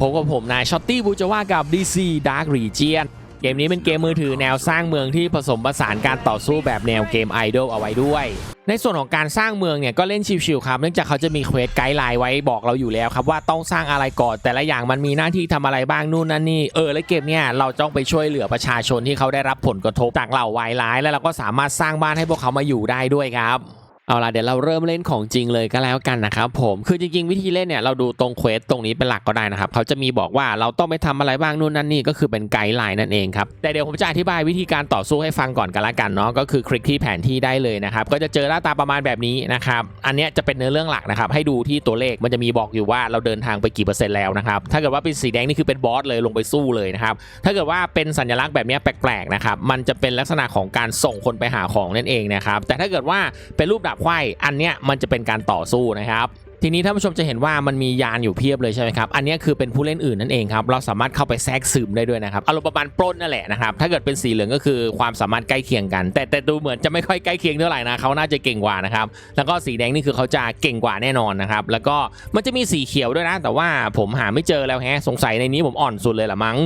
พบกับผมนายช็อตตี้บูจาว่ากับ DC Dark Region เกมนี้เป็นเกมมือถือแนวสร้างเมืองที่ผสมผสานการต่อสู้แบบแนวเกมไอดอลเอาไว้ด้วย ในส่วนของการสร้างเมืองเนี่ยก็เล่นชิวๆครับเนื่องจากเขาจะมีเควสไกด์ไลน์ไว้บอกเราอยู่แล้วครับว่าต้องสร้างอะไรก่อนแต่ละอย่างมันมีหน้าที่ทำอะไรบ้างนู่นนั่นนี่เออและเกมเนี่ยเราต้องไปช่วยเหลือประชาชนที่เขาได้รับผลกระทบจากเหล่าวายร้าย แล้วเราก็สามารถสร้างบ้านให้พวกเขามาอยู่ได้ด้วยครับ เอาล่ะเดี๋ยวเราเริ่มเล่นของจริงเลยก็แล้วกันนะครับผมคือจริงๆ วิธีเล่นเนี่ยเราดูตรงเควสตรงนี้เป็นหลักก็ได้นะครับเขาจะมีบอกว่าเราต้องไปทำอะไรบ้างนู่นนั่นนี่ก็คือเป็นไกด์ไลน์นั่นเองครับแต่เดี๋ยวผมจะอธิบายวิธีการต่อสู้ให้ฟังก่อนกันละกันเนาะก็คือคลิกที่แผนที่ได้เลยนะครับก็จะเจอหน้าตาประมาณแบบนี้นะครับอันนี้จะเป็นเนื้อเรื่องหลักนะครับให้ดูที่ตัวเลขมันจะมีบอกอยู่ว่าเราเดินทางไปกี่เปอร์เซ็นต์แล้วนะครับถ้าเกิดว่าเป็นสีแดงนี่คือเป็นบอสเลยลงไปสู้เลยนะครับถ้าเกิดว่าเป็นสัญลักษณ์แบบนี้แปลกๆนะครับมันจะเป็นลักษณะของการส่งคนไปหาของนั่นเองนะครับแต่ถ้าเกิดว่าเป็นรูปดาบไขว้อันเนี้ยมันจะเป็นการต่อสู้นะครับทีนี้ท่านผู้ชมจะเห็นว่ามันมียานอยู่เพียบเลยใช่ไหมครับ อันนี้คือเป็นผู้เล่นอื่นนั่นเองครับ เราสามารถเข้าไปแทรกซึมได้ด้วยนะครับ อารมณ์ประมาณปล้นนั่นแหละนะครับ ถ้าเกิดเป็นสีเหลืองก็คือความสามารถใกล้เคียงกัน แต่แต่ดูเหมือนจะไม่ค่อยใกล้เคียงเท่าไหร่นะเขาน่าจะเก่งกว่านะครับ แล้วก็สีแดงนี่คือเขาจะเก่งกว่าแน่นอนนะครับ แล้วก็มันจะมีสีเขียวด้วยนะ แต่ว่าผมหาไม่เจอแล้วแฮะ สงสัยในนี้ผมอ่อนสุดเลยละมั้ง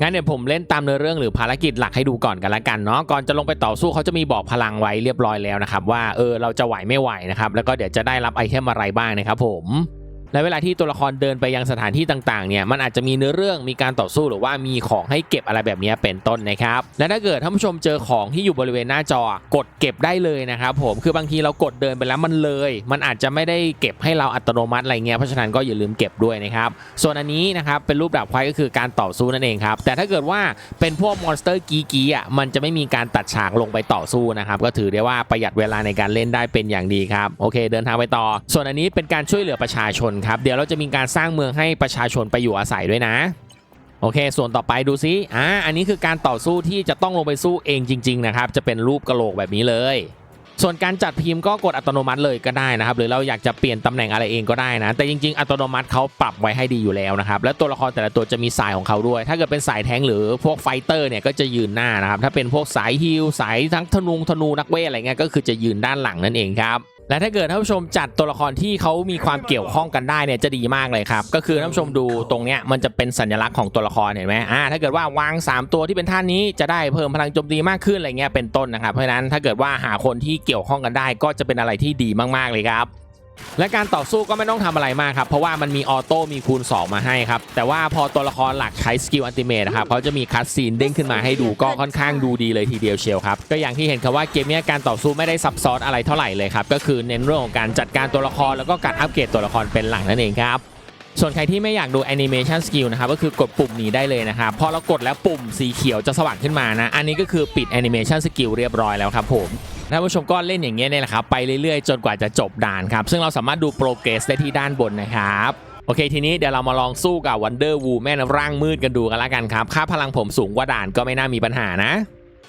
งั้นเดี๋ยวผมเล่นตามเนื้อเรื่องหรือภารกิจหลักให้ดูก่อนกันละกันเนาะก่อนจะลงไปต่อสู้เขาจะมีบอกพลังไว้เรียบร้อยแล้วนะครับว่าเออเราจะไหวไม่ไหวนะครับแล้วก็เดี๋ยวจะได้รับไอเทมอะไรบ้างนะครับผม และเวลาที่ตัวละครเดินไปยังสถานที่ต่างๆเนี่ยมันอาจจะมีเนื้อเรื่องมีการต่อสู้หรือว่ามีของให้เก็บอะไรแบบนี้เป็นต้นนะครับและถ้าเกิดท่านผู้ชมเจอของที่อยู่บริเวณหน้าจอกดเก็บได้เลยนะครับผมคือบางทีเรากดเดินไปแล้วมันเลย มันอาจจะไม่ได้เก็บให้เราอัตโนมัติอะไรเงี้ยเพราะฉะนั้นก็อย่าลืมเก็บด้วยนะครับส่วนอันนี้นะครับเป็นรูปดาบควายก็คือการต่อสู้นั่นเองครับแต่ถ้าเกิดว่าเป็นพวกมอนสเตอร์กีกีอะมันจะไม่มีการตัดฉากลงไปต่อสู้นะครับก็ถือได้ว่าประหยัดเวลาในการเล่นได้เป็นอย่างดีครับโอเค เดินทางไปต่อ ส่วนอันนี้เป็นการช่วยเหลือประชาชนครับเดี๋ยวเราจะมีการสร้างเมืองให้ประชาชนไปอยู่อาศัยด้วยนะ โอเค ส่วนต่อไปดูซิอ่าอันนี้คือการต่อสู้ที่จะต้องลงไปสู้เองจริง ๆ นะครับ จะเป็นรูปกระโหลกแบบนี้เลย ส่วนการจัดพิมพ์ก็กดอัตโนมัติเลยก็ได้นะครับ หรือเราอยากจะเปลี่ยนตำแหน่งอะไรเองก็ได้นะ แต่จริง ๆ อัตโนมัติเขาปรับไว้ให้ดีอยู่แล้วนะครับ และตัวละครแต่ละตัวจะมีสายของเขาด้วย ถ้าเกิดเป็นสายแทงหรือพวกไฟเตอร์เนี่ยก็จะยืนหน้านะครับ ถ้าเป็นพวกสายฮิลสายทั้งธนูธนูนักเวทอะไรเงี้ยก็คือจะยืนด้านหลังนั่นเองครับ และถ้าเกิดท่านผู้ชมจัดตัวละครที่เขามีความเกี่ยวข้องกันได้เนี่ยจะดีมากเลยครับ ก็คือท่านผู้ชมดูตรงเนี้ยมันจะเป็นสัญลักษณ์ของตัวละครเห็นไหมอ่าถ้าเกิดว่าวาง 3 ตัวที่เป็นท่านนี้จะได้เพิ่มพลังโจมตีมากขึ้นอะไรเงี้ยเป็นต้นนะครับเพราะฉะนั้นถ้าเกิดว่าหาคนที่เกี่ยวข้องกันได้ ก็จะเป็นอะไรที่ดีมากๆเลยครับ และการต่อสู้ก็ไม่ต้องทำอะไรมากครับ เพราะว่ามันมีออโต้มีคูณ 2 มาให้ครับ แต่ว่าพอตัวละครหลักใช้สกิลอัลติเมทครับเขาจะมีคัตซีนเด้งขึ้นมาให้ดูก็ค่อนข้างดูดีเลยทีเดียวเชียวครับ ก็อย่างที่เห็นครับว่าเกมนี้การต่อสู้ไม่ได้ซับซ้อนอะไรเท่าไหร่เลยครับ ก็คือเน้นเรื่องของการจัดการตัวละครแล้วก็การอัปเกรดตัวละครเป็นหลักนั่นเองครับส่วนใครที่ไม่อยากดูแอนิเมชันสกิลนะครับก็คือกดปุ่มนี้ได้เลยนะครับพอเรากดแล้วปุ่มสีเขียวจะสว่างขึ้นมานะ อันนี้ก็คือปิดแอนิเมชันสกิลเรียบร้อยแล้วครับผม ท่านผู้ชมก็เล่นอย่างเงี้ยเนี่ยแหละครับไปเรื่อยๆ จนกว่าจะจบด่านครับ ซึ่งเราสามารถดูโปรเกรสได้ที่ด้านบนนะครับโอเค ทีนี้เดี๋ยวเรามาลองสู้กับ Wonder Woman ร่างมืดกันดูกันละกันครับ ค่าพลังผมสูงกว่าด่านก็ไม่น่ามีปัญหานะ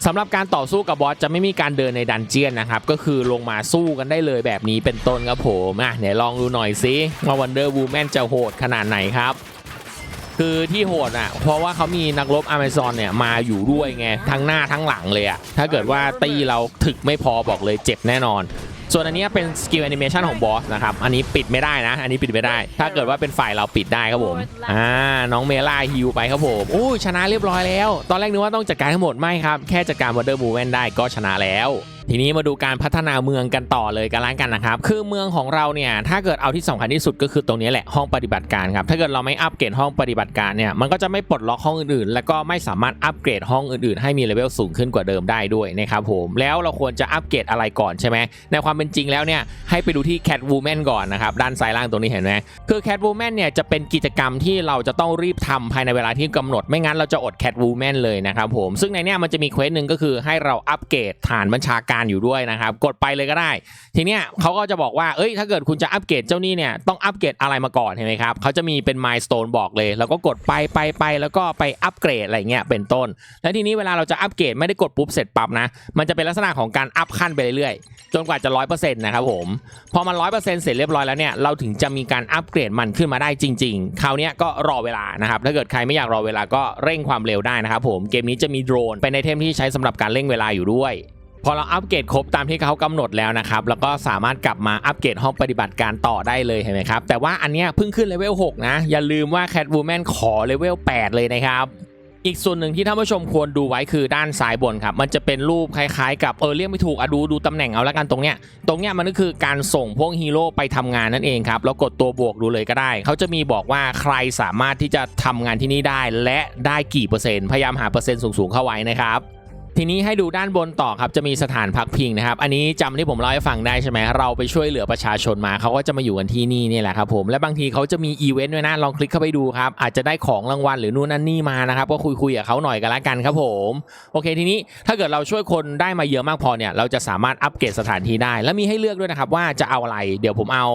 สำหรับการต่อสู้กับบอสจะไม่มีการเดินในดันเจียนนะครับ ก็คือลงมาสู้กันได้เลยแบบนี้เป็นต้นครับผมอะเดี๋ยวลองดูหน่อยสิว่า Wonder Woman จะโหดขนาดไหนครับ คือที่โหดอะ เพราะว่าเขามีนักรบอเมซอนเนี่ยมาอยู่ด้วยไง ทั้งหน้าทั้งหลังเลยอะ ถ้าเกิดว่าตีเราถึกไม่พอบอกเลยเจ็บแน่นอน ส่วนอันนี้เป็นสกิลแอนิเมชันของบอสนะครับ อันนี้ปิดไม่ได้นะ อันนี้ปิดไม่ได้ ถ้าเกิดว่าเป็นฝ่ายเราปิดได้ครับผม อ่า น้องเมล่าฮิวไปครับผมโอ้ชนะเรียบร้อยแล้ว ตอนแรกนึกว่าต้องจัดการทั้งหมดไม่ครับ แค่จัดการวอเดอร์มูเวนได้ก็ชนะแล้ว ทีนี้มาดูการพัฒนาเมืองกันต่อเลยกันละกันนะครับคือเมืองของเราเนี่ยถ้าเกิดเอาที่สำคัญที่สุดก็คือตรงนี้แหละห้องปฏิบัติการครับถ้าเกิดเราไม่อัปเกรดห้องปฏิบัติการเนี่ยมันก็จะไม่ปลดล็อกห้องอื่นๆ แล้วก็ไม่สามารถอัปเกรดห้องอื่นๆ ให้มีเลเวลสูงขึ้นกว่าเดิมได้ด้วยนะครับผมแล้วเราควรจะอัปเกรดอะไรก่อนใช่ไหมในความเป็นจริงแล้วเนี่ยให้ไปดูที่ Cat Woman ก่อนนะครับด้านซ้ายล่างตรงนี้เห็นไหมคือ Cat Woman เนี่ยจะเป็นกิจกรรมที่เราจะต้องรีบทำภายในเวลาที่กำหนดไม่งั้นเราจะอด Cat Woman เลยนะครับผมซึ่งในเนี้ยมันจะมีเควสหนึ่งก็คือให้เราอัปเกรดฐานบัญชาการอยู่ด้วยนะครับ กดไปเลยก็ได้ ทีเนี้ยเขาก็จะบอกว่าเอ้ยถ้าเกิดคุณจะอัปเกรดเจ้านี่เนี่ยต้องอัปเกรดอะไรมาก่อนเห็นไหมครับเขาจะมีเป็น milestone บอกเลย แล้วก็กดไปไปไปแล้วก็ไปอัปเกรดอะไรเงี้ยเป็นต้น แล้วทีนี้เวลาเราจะอัปเกรดไม่ได้กดปุ๊บเสร็จปั๊บนะมันจะเป็นลักษณะของการอัพขั้นไปเรื่อยๆจนกว่าจะร้อยเปอร์เซ็นต์นะครับผมพอมันร้อยเปอร์เซ็นต์เสร็จเรียบร้อยแล้วเนี่ยเราถึงจะมีการอัปเกรดมันขึ้นมาได้จริง ๆ คราวนี้ก็รอเวลานะครับถ้าเกิดใครไม่อยากรอเวลาก็เร่งความเร็วได้นะครับผมเกมนี้จะมีโดรนเป็นไอเทมที่ใช้สำหรับการเร่งเวลาอยู่ด้วย พอเราอัปเกรดครบตามที่เขากำหนดแล้วนะครับ แล้วก็สามารถกลับมาอัปเกรดห้องปฏิบัติการต่อได้เลยเห็นไหมครับ แต่ว่าอันเนี้ยเพิ่งขึ้นเลเวล6นะ อย่าลืมว่า Catwoman ขอเลเวล8เลยนะครับอีกส่วนหนึ่งที่ท่านผู้ชมควรดูไว้คือด้านซ้ายบนครับ มันจะเป็นรูปคล้ายๆ กับเออเรียกไม่ถูกอะดูดูตำแหน่งเอาละกันตรงเนี้ยตรงเนี้ยมันก็คือการส่งพวกฮีโร่ไปทำงานนั่นเองครับแล้วกดตัวบวกดูเลยก็ได้ เขาจะมีบอกว่าใครสามารถที่จะทำงานที่นี่ได้ และได้กี่เปอร์เซ็นต์พยายามหาเปอร์เซ็นต์สูงๆเข้าไว้นะครับ ทีนี้ให้ดูด้านบนต่อครับจะมีสถานพักพิงนะครับ อันนี้จำที่ผมเล่าให้ฟังได้ใช่ไหมเราไปช่วยเหลือประชาชนมาเขาก็จะมาอยู่กันที่นี่นี่แหละครับผมและบางทีเขาจะมีอีเวนต์ด้วยนะลองคลิกเข้าไปดูครับอาจจะได้ของรางวัลหรือนู่นนั่นนี่มานะครับก็คุยคุยๆกับเขาหน่อยกันละกันครับผมโอเคทีนี้ถ้าเกิดเราช่วยคนได้มาเยอะมากพอเนี่ยเราจะสามารถอัปเกรดสถานที่ได้ และมีให้เลือกด้วยนะครับว่าจะเอาอะไรเดี๋ยวผมเอา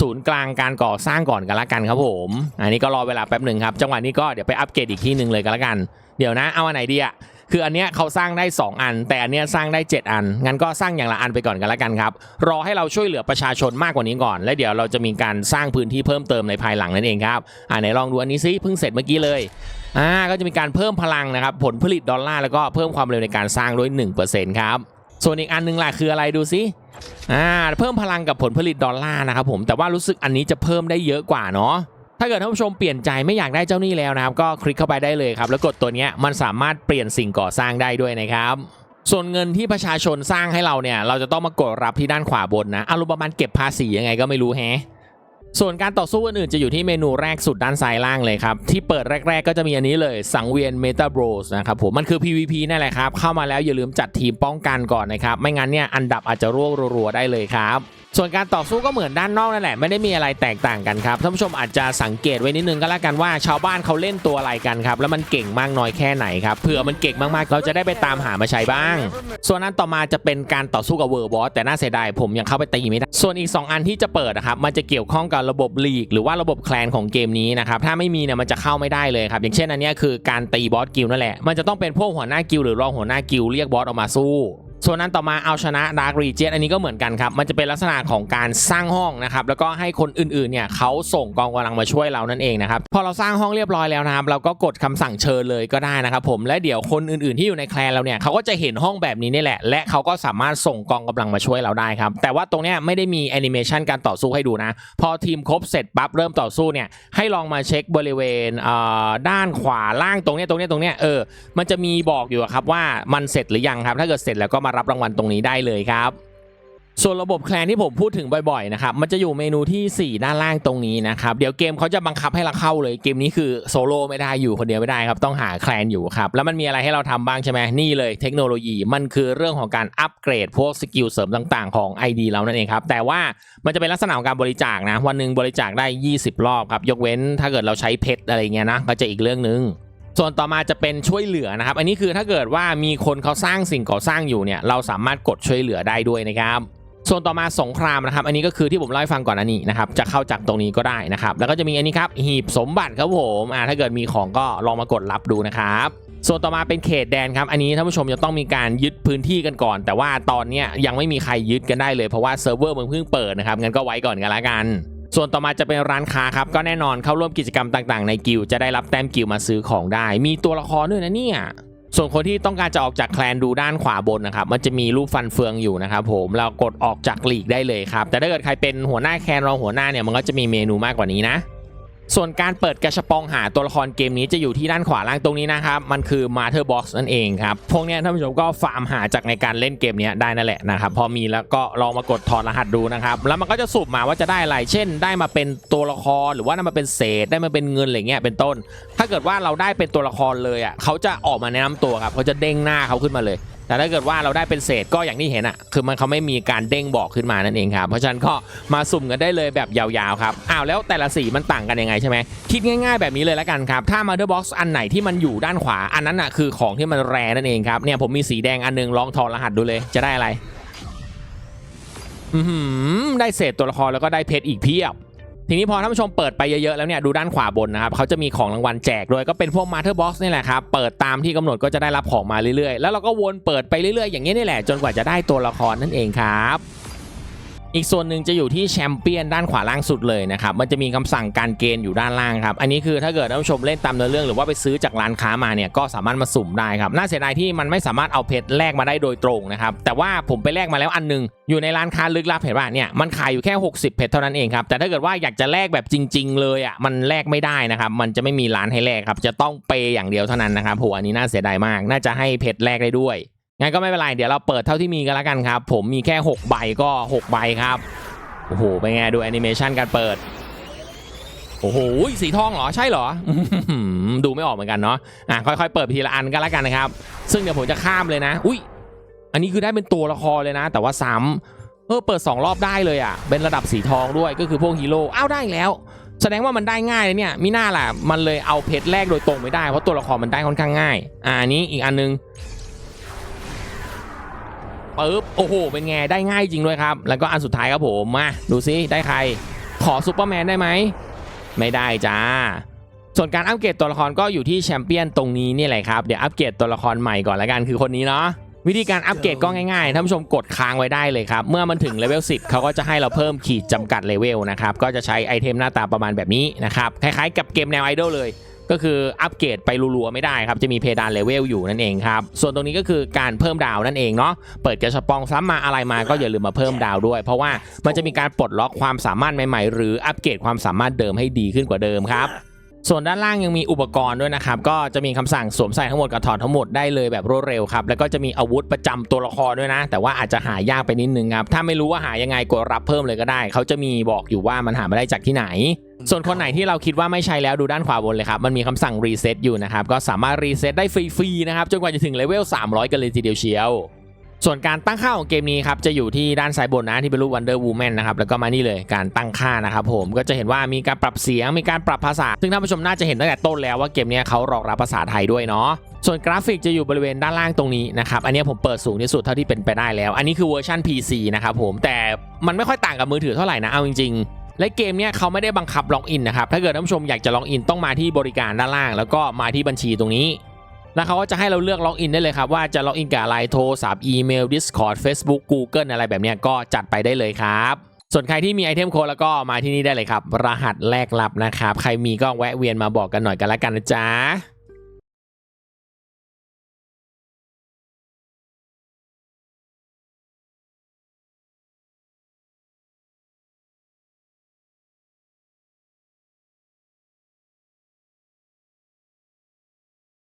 ศูนย์กลางการก่อสร้างก่อนกันละกันครับผม อันนี้ก็รอเวลาแป๊บหนึ่งครับ จังหวะนี้ก็เดี๋ยวไปอัปเกรดอีกที่หนึ่งเลยกันละกัน เดี๋ยวนะ เอาอันไหนดีอะ คืออันเนี้ยเขาสร้างได้ 2 อัน แต่อันเนี้ยสร้างได้ 7 อัน งั้นก็สร้างอย่างละอันไปก่อนกันละกันครับ รอให้เราช่วยเหลือประชาชนมากกว่านี้ก่อน และเดี๋ยวเราจะมีการสร้างพื้นที่เพิ่มเติมในภายหลังนั่นเองครับ อ่าไหนลองดูอันนี้ซิเพิ่งเสร็จเมื่อกี้เลย อ่า ก็จะมีการเพิ่มพลังนะครับ ผลผลิตดอลลาร์แล้วก็เพิ่มความเร็วในการสร้างด้วย1%ครับ ส่วนอีกอันหนึงล่ะคืออะไรดูซิอ่า เพิ่มพลังกับผลผลิตดอลลาร์นะครับผม แต่ว่ารู้สึกอันนี้จะเพิ่มได้เยอะกว่าเนาะ ถ้าเกิดท่านผู้ชมเปลี่ยนใจไม่อยากได้เจ้าหนี้แล้วนะครับ ก็คลิกเข้าไปได้เลยครับ แล้วกดตัวนี้มันสามารถเปลี่ยนสิ่งก่อสร้างได้ด้วยนะครับส่วนเงินที่ประชาชนสร้างให้เราเนี่ย เราจะต้องมากดรับที่ด้านขวาบนนะอารมณ์ประมาณเก็บภาษียังไงก็ไม่รู้แฮะส่วนการต่อสู้อื่นๆจะอยู่ที่เมนูแรกสุดด้านซ้ายล่างเลยครับ ที่เปิดแรก ๆ ก็จะมีอันนี้เลยสังเวียนเมตาโบรสนะครับผมมันคือ PVP นั่นแหละครับ เข้ามาแล้วอย่าลืมจัดทีมป้องกันก่อนนะครับ ไม่งั้นเนี่ยอันดับอาจจะร่วงรัวๆได้เลยครับ ส่วนการต่อสู้ก็เหมือนด้านนอกนั่นแหละไม่ได้มีอะไรแตกต่างกันครับท่านผู้ชมอาจจะสังเกตไว้นิดนึงก็แล้วกันว่าชาวบ้านเขาเล่นตัวอะไรกันครับแล้วมันเก่งมากน้อยแค่ไหนครับเผื่อมันเก่งมากๆ เราจะได้ไปตามหามาใช้บ้าง ส่วนอันต่อมาจะเป็นการต่อสู้กับเวอร์บอสแต่น่าเสียดายผมยังเข้าไปตีไม่ได้ ส่วนอีก 2 อันที่จะเปิดนะครับมันจะเกี่ยวข้องกับระบบลีก หรือว่าระบบแคลนของเกมนี้นะครับถ้าไม่มีเนี่ยมันจะเข้าไม่ได้เลยครับอย่างเช่นอันนี้คือการตีบอสกิลนั่นแหละมันจะต้องเป็นพวกหัวหน้ากิลหรือรองหัวหน้ากิลเรียกบอสออกมาสู้ ส่วนนั้นต่อมาเอาชนะดาร์กรีเจนอันนี้ก็เหมือนกันครับ มันจะเป็นลักษณะของการสร้างห้องนะครับแล้วก็ให้คนอื่นๆเนี่ยเขาส่งกองกำลังมาช่วยเรานั่นเองนะครับพอเราสร้างห้องเรียบร้อยแล้วนะครับเราก็กดคำสั่งเชิญเลยก็ได้นะครับผมและเดี๋ยวคนอื่นๆที่อยู่ในแคลนเราเนี่ยเขาก็จะเห็นห้องแบบนี้นี่แหละ และเขาก็สามารถส่งกองกำลังมาช่วยเราได้ครับแต่ว่าตรงเนี้ยไม่ได้มีแอนิเมชันการต่อสู้ให้ดูนะพอทีมครบเสร็จปั๊บเริ่มต่อสู้เนี่ยให้ลองมาเช็คบริเวณเอ่อด้านขวาล่างตรงเนี้ยตรงเนี้ยตรงเนี้ยเออมันจะมีบอกอยู่ครับว่ามันเสร็จหรือยังครับถ้าเกิดเสร็จแล้วก็มารับรางวัลตรงนี้ได้เลยครับ ส่วนระบบแคลนที่ผมพูดถึงบ่อยๆนะครับมันจะอยู่เมนูทีสี่ 4 ด้านล่างตรงนี้นะครับเดี๋ยวเกมเขาจะบังคับให้เราเข้าเลยเกมนี้คือโซโล่ไม่ได้อยู่คนเดียวไม่ได้ครับต้องหาแคลนอยู่ครับแล้วมันมีอะไรให้เราทำบ้างใช่ไหมนี่เลยเทคโนโลยีมันคือเรื่องของการอัปเกรดพวกสกิลเสริมต่างๆของ ID เรานั่นเองครับแต่ว่ามันจะเป็นลักษณะของการบริจาคนะวันหนึ่งบริจาคได้ 20 รอบครับยกเว้นถ้าเกิดเราใช้เพชรอะไรเงี้ยนะก็จะอีกเรื่องหนึง ส่วนต่อมาจะเป็นช่วยเหลือนะครับ อันนี้คือถ้าเกิดว่ามีคนเขาสร้างสิ่งก่อสร้างอยู่เนี่ยเราสามารถกดช่วยเหลือได้ด้วยนะครับส่วนต่อมาสงครามนะครับ อันนี้ก็คือที่ผมเล่าให้ฟังก่อนอันนี้นะครับ จะเข้าจากตรงนี้ก็ได้นะครับ แล้วก็จะมีอันนี้ครับหีบสมบัติครับผมอ่าถ้าเกิดมีของก็ลองมากดรับดูนะครับ ส่วนต่อมาเป็นเขตแดนครับ อันนี้ท่านผู้ชมจะต้องมีการยึดพื้นที่กันก่อน แต่ว่าตอนนี้ยังไม่มีใครยึดกันได้เลยเพราะว่าเซิร์ฟเวอร์มันเพิ่งเปิดนะครับงั้นก็ไว้ก่อนกันละกัน ส่วนต่อมาจะเป็นร้านค้าครับก็แน่นอนเข้าร่วมกิจกรรมต่างๆในกิลจะได้รับแต้มกิลมาซื้อของได้ มีตัวละครด้วยนะเนี่ยส่วนคนที่ต้องการจะออกจากแคลนดูด้านขวาบนนะครับ มันจะมีรูปฟันเฟืองอยู่นะครับผม เรากดออกจากลีกได้เลยครับ แต่ถ้าเกิดใครเป็นหัวหน้าแคลนรองหัวหน้าเนี่ย มันก็จะมีเมนูมากกว่านี้นะ ส่วนการเปิดกระชปองหาตัวละครเกมนี้จะอยู่ที่ด้านขวาล่างตรงนี้นะครับ มันคือ Mother Box นั่นเองครับ พวกนี้ท่านผู้ชมก็ฟาร์มหาจากในการเล่นเกมนี้ได้นั่นแหละนะครับ พอมีแล้วก็ลองมากดถอดรหัสดูนะครับ แล้วมันก็จะสุ่มมาว่าจะได้อะไร เช่น ได้มาเป็นตัวละครหรือว่าได้มาเป็นเศษ ได้มาเป็นเงินอะไรเงี้ยเป็นต้น ถ้าเกิดว่าเราได้เป็นตัวละครเลยอะเขาจะออกมาแนะนำตัวครับเขาจะเด้งหน้าเขาขึ้นมาเลย แต่ถ้าเกิดว่าเราได้เป็นเศษก็อย่างที่เห็นอะ คือมันเขาไม่มีการเด้งบอกขึ้นมานั่นเองครับ เพราะฉะนั้นก็มาสุ่มกันได้เลยแบบยาวๆครับ อ้าวแล้วแต่ละสีมันต่างกันยังไงใช่ไหม คิดง่ายๆแบบนี้เลยแล้วกันครับ ถ้า Mother Box อันไหนที่มันอยู่ด้านขวา อันนั้นอะคือของที่มันแรนั่นเองครับ เนี่ยผมมีสีแดงอันหนึงลองถอดรหัสดูเลย จะได้อะไร อือหือได้เศษตัวละครแล้วก็ได้เพชรอีกเพียบ ทีนี้พอท่านผู้ชมเปิดไปเยอะๆแล้วเนี่ยดูด้านขวาบนนะครับเขาจะมีของรางวัลแจกโดยก็เป็นพวก Master Box นี่แหละครับเปิดตามที่กำหนดก็จะได้รับของมาเรื่อยๆ แล้วเราก็วนเปิดไปเรื่อยๆอย่างนี้นี่แหละจนกว่าจะได้ตัวละครนั่นเองครับ อีกส่วนหนึ่งจะอยู่ที่แชมเปี้ยนด้านขวาล่างสุดเลยนะครับ มันจะมีคำสั่งการเกณฑ์อยู่ด้านล่างครับ อันนี้คือถ้าเกิดท่านผู้ชมเล่นตามเนื้อเรื่องหรือว่าไปซื้อจากร้านค้ามาเนี่ยก็สามารถมาสุ่มได้ครับ น่าเสียดายที่มันไม่สามารถเอาเพชรแลกมาได้โดยตรงนะครับ แต่ว่าผมไปแลกมาแล้วอันหนึง อยู่ในร้านค้าลึกลับเห็นป่ะเนี่ย มันขายอยู่แค่ 60 เพชรเท่านั้นเองครับ แต่ถ้าเกิดว่าอยากจะแลกแบบจริง ๆ เลยอะ มันแลกไม่ได้นะครับ มันจะไม่มีร้านให้แลกครับ จะต้องเปย์อย่างเดียวเท่านั้นนะครับโหอันนี้น่าเสียดายมาก น่าจะให้เพชรแลกได้ด้วย งั้นก็ไม่เป็นไร เดี๋ยวเราเปิดเท่าที่มีกันแล้วกันครับ ผมมีแค่ 6 ใบก็ 6 ใบครับ โอ้โห เป็นไงดูแอนิเมชันการเปิด โอ้โห สีทองเหรอ ใช่เหรอ ดูไม่ออกเหมือนกันเนาะ อะ ค่อยๆ เปิดทีละอันกันแล้วกันนะครับ ซึ่งเดี๋ยวผมจะข้ามเลยนะ อุ้ย อันนี้คือได้เป็นตัวละครเลยนะ แต่ว่าซ้ำเออ เปิด 2 รอบได้เลยอะ เป็นระดับสีทองด้วย ก็คือพวกฮีโร่ อ้าวได้แล้ว แสดงว่ามันได้ง่ายเลยเนี่ย มิน่าล่ะ มันเลยเอาเพชรแรกโดยตรงไม่ได้ เพราะตัวละครมันได้ค่อนข้างง่าย อ่าอันนี้อีกอันนึง ปึ๊บโอ้โห เป็นไงได้ง่ายจริงด้วยครับ แล้วก็อันสุดท้ายครับผมมาดูซิได้ใคร ขอซูเปอร์แมนได้ไหม ไม่ได้จ้าส่วนการอัปเกรดตัวละครก็อยู่ที่แชมเปี้ยนตรงนี้นี่แหละครับ เดี๋ยวอัปเกรดตัวละครใหม่ก่อนละกันคือคนนี้เนาะวิธีการอัปเกรดก็ง่ายๆท่านผู้ชมกดค้างไว้ได้เลยครับ เมื่อมันถึงเลเวล10เขาก็จะให้เราเพิ่มขีดจำกัดเลเวลนะครับ ก็จะใช้ไอเทมหน้าตาประมาณแบบนี้นะครับ คล้ายๆกับเกมแนวไอดอลเลย ก็คืออัปเกรดไปรัวๆไม่ได้ครับ จะมีเพดานเลเวลอยู่นั่นเองครับ ส่วนตรงนี้ก็คือการเพิ่มดาวนั่นเองเนาะเปิดกระชับปองซ้ำมาอะไรมาก็อย่าลืมมาเพิ่มดาวด้วย เพราะว่ามันจะมีการปลดล็อกความสามารถใหม่ๆ หรืออัปเกรดความสามารถเดิมให้ดีขึ้นกว่าเดิมครับ ส่วนด้านล่างยังมีอุปกรณ์ด้วยนะครับ ก็จะมีคำสั่งสวมใส่ทั้งหมดกับถอดทั้งหมดได้เลยแบบรวดเร็วครับ แล้วก็จะมีอาวุธประจำตัวละครด้วยนะ แต่ว่าอาจจะหายากไปนิดนึงครับ ถ้าไม่รู้ว่าหายังไงกดรับเพิ่มเลยก็ได้ เขาจะมีบอกอยู่ว่ามันหามาได้จากที่ไหน ส่วนคนไหนที่เราคิดว่าไม่ใช่แล้วดูด้านขวาบนเลยครับ มันมีคำสั่งรีเซ็ตอยู่นะครับ ก็สามารถรีเซ็ตได้ฟรีๆนะครับ จนกว่าจะถึงเลเวล300 กันเลยทีเดียวเชียว ส่วนการตั้งค่าของเกมนี้ครับจะอยู่ที่ด้านซ้ายบนนะที่เป็นรูป Wonder Woman นะครับแล้วก็มานี่เลยการตั้งค่านะครับผมก็จะเห็นว่ามีการปรับเสียงมีการปรับภาษา ซึ่งท่านผู้ชมน่าจะเห็นตั้งแต่ต้นแล้วว่าเกมนี้เขารองรับภาษาไทยด้วยเนาะส่วนกราฟิกจะอยู่บริเวณด้านล่างตรงนี้นะครับ อันนี้ผมเปิดสูงที่สุดเท่าที่เป็นไปได้แล้ว อันนี้คือเวอร์ชัน PC นะครับผม แต่มันไม่ค่อยต่างกับมือถือเท่าไหร่นะ เอาจริงๆ และเกมเนี้ยเขาไม่ได้บังคับล็อกอินนะครับ ถ้าเกิดท่านผู้ชมอยากจะล็อกอินต้องมาที่บริการด้านล่าง แล้วก็มาที่บัญชีตรงนี้ แล้วเขาก็จะให้เราเลือกล็อกอินได้เลยครับว่าจะล็อกอินกับอะไรโทรศัพท์อีเมล Discord Facebook Google อะไรแบบนี้ก็จัดไปได้เลยครับส่วนใครที่มีไอเทมโค้ดแล้วก็มาที่นี่ได้เลยครับ รหัสแลกลับนะครับ ใครมีก็แวะเวียนมาบอกกันหน่อยกันละกันนะจ๊ะ